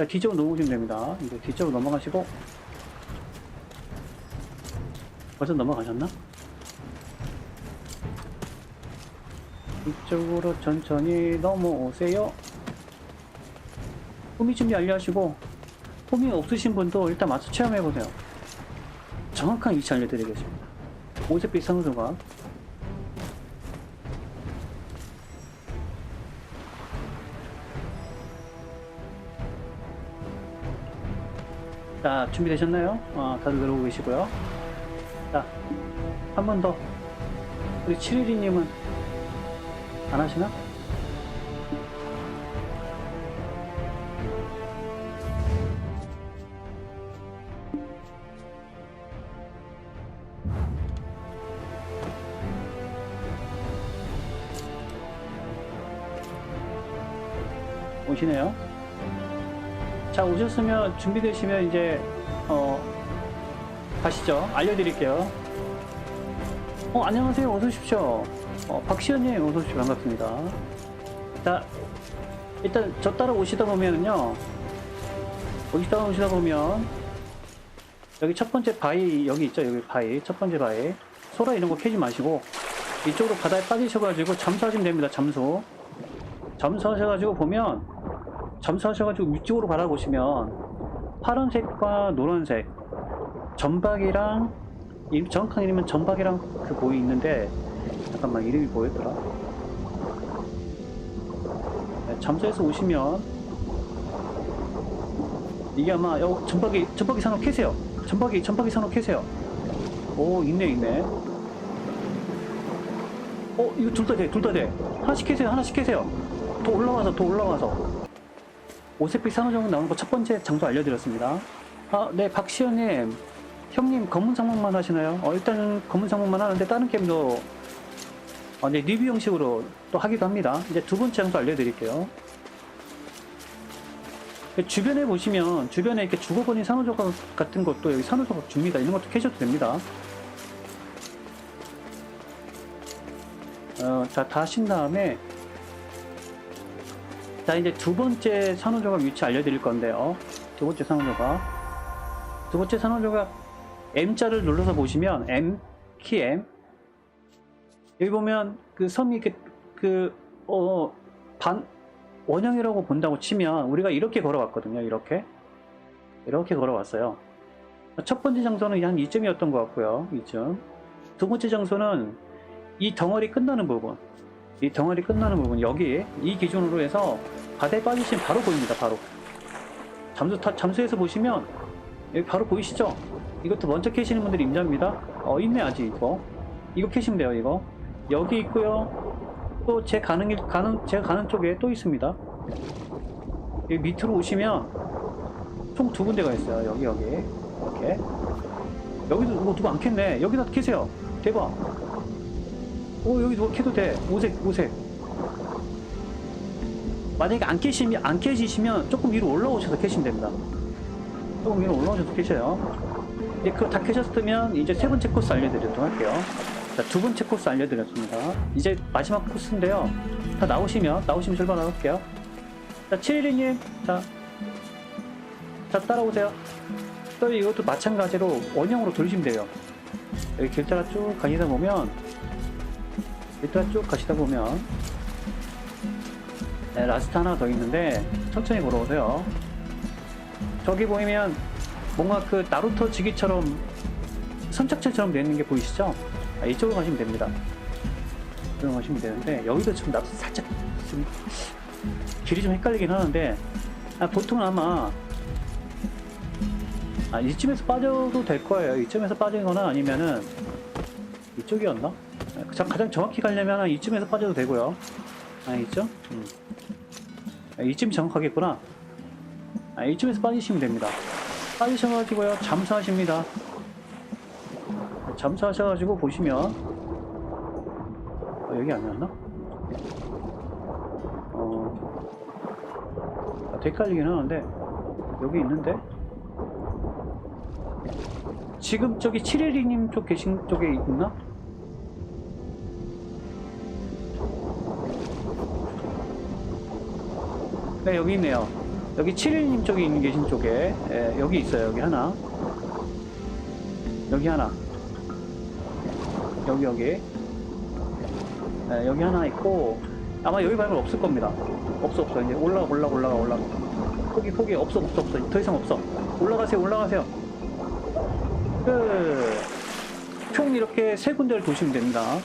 자, 뒤쪽으로 넘어오시면 됩니다. 이제 뒤쪽으로 넘어가시고. 벌써 넘어가셨나? 이쪽으로 천천히 넘어오세요. 호미 준비 알려하시고, 호미 없으신 분도 일단 맞춰 체험해보세요. 정확한 위치 알려드리겠습니다. 오색빛 상수가 자, 준비되셨나요? 어, 다들 들어오고 계시고요. 자, 한 번 더. 우리 712님은 안 하시나? 오시네요. 자, 오셨으면 준비되시면 이제, 어, 가시죠. 알려드릴게요. 어, 안녕하세요. 어서 오십시오. 어, 박시현님, 어서 오십시오. 반갑습니다. 자, 일단 저 따라 오시다 보면은요, 오시다 오시다 보면, 여기 첫 번째 바위, 여기 있죠. 여기 바위. 첫 번째 바위. 소라 이런 거 캐지 마시고, 이쪽으로 바다에 빠지셔가지고 잠수하시면 됩니다. 잠수. 잠수하셔가지고 보면, 잠수하셔가지고 위쪽으로 바라보시면 파란색과 노란색 전박이랑 이- 정확한 이름은 전박이랑 그 보이 있는데 잠깐만 이름이 뭐였더라. 네, 잠수해서 오시면 이게 아마 여 전박이 전박이 산업 캐세요. 전박이 전박이 산업 캐세요. 오 있네 있네. 어 이거 둘 다 돼 둘 다 돼. 하나씩 캐세요 하나씩 캐세요. 더 올라와서 더 올라와서 오색빛 산호정은 나오는 거 첫 번째 장소 알려드렸습니다. 아, 네, 박시현님. 형님, 검은 상목만 하시나요? 어, 일단은 검은 상목만 하는데 다른 게임도 어, 네, 리뷰 형식으로 또 하기도 합니다. 이제 두 번째 장소 알려드릴게요. 그 주변에 보시면, 주변에 이렇게 죽어버린 산호조각 같은 것도 여기 산호조각 줍니다. 이런 것도 캐셔도 됩니다. 어, 자, 다 하신 다음에, 자 이제 두 번째 산호조각 위치 알려드릴 건데요. 두 번째 산호조각 두 번째 산호조각 M자를 눌러서 보시면 M 키 M. 여기 보면 그 섬이 이렇게 그어반 원형이라고 본다고 치면 우리가 이렇게 걸어왔거든요 이렇게. 이렇게 걸어왔어요. 첫 번째 장소는 한 이쯤이었던 것 같고요 이쯤. 두 번째 장소는 이 덩어리 끝나는 부분 이 덩어리 끝나는 부분 여기 이 기준으로 해서 바다에 빠지시면 바로 보입니다 바로. 잠수 타, 잠수해서 보시면 여기 바로 보이시죠? 이것도 먼저 캐시는 분들이 임자입니다. 어 있네 아직 이거. 이거 캐시면 돼요 이거. 여기 있고요. 또 제 가는 길 가는 제가 가는 쪽에 또 있습니다. 여기 밑으로 오시면 총 두 군데가 있어요 여기 여기. 이렇게. 여기도 뭐 누구 안 캤네. 여기다 캐세요. 대박 오 여기 캐도 돼. 오색 오색. 만약에 안 캐시면 안 캐지시면 조금 위로 올라오셔서 캐시면 됩니다. 조금 위로 올라오셔서 캐셔요. 이제 그거 다 캐셨으면 이제 세 번째 코스 알려드리도록 할게요. 자, 두 번째 코스 알려드렸습니다. 이제 마지막 코스인데요. 다 나오시면 나오시면 출발할게요. 자 712님 자, 자 따라오세요. 또 이것도 마찬가지로 원형으로 돌리시면 돼요. 여기 길 따라 쭉 가시다 보면 일단 쭉 가시다 보면 네, 라스트 하나 더 있는데 천천히 걸어오세요. 저기 보이면 뭔가 그 나루토 지기처럼 선착장처럼 되어 있는 게 보이시죠? 아, 이쪽으로 가시면 됩니다. 이쪽으로 가시면 되는데 여기도 지금 나도 살짝 좀 길이 좀 헷갈리긴 하는데 아, 보통은 아마 아, 이쯤에서 빠져도 될 거예요. 이쯤에서 빠지거나 아니면은 이쪽이었나? 자, 가장 정확히 가려면 이쯤에서 빠져도 되고요. 아, 있죠? 음. 아, 이쯤이 정확하겠구나. 아, 이쯤에서 빠지시면 됩니다. 빠지셔가지고요, 잠수하십니다. 잠수하셔가지고 보시면, 어, 여기 아니었나? 어, 아, 헷갈리긴 하는데, 여기 있는데? 지금 저기 712님 쪽 계신 쪽에 있나? 네, 여기 있네요. 여기 7일님 쪽에 있는 계신 쪽에 예, 여기 있어요. 여기 하나. 여기 하나. 여기 여기. 예, 여기 하나 있고 아마 여기 말고 없을 겁니다. 없어 없어 이제 올라 올라 올라가 올라가. 포기 포기 없어 없어 없어 더 이상 없어. 올라가세요 올라가세요. 그총 이렇게 세 군데를 도시면 됩니다.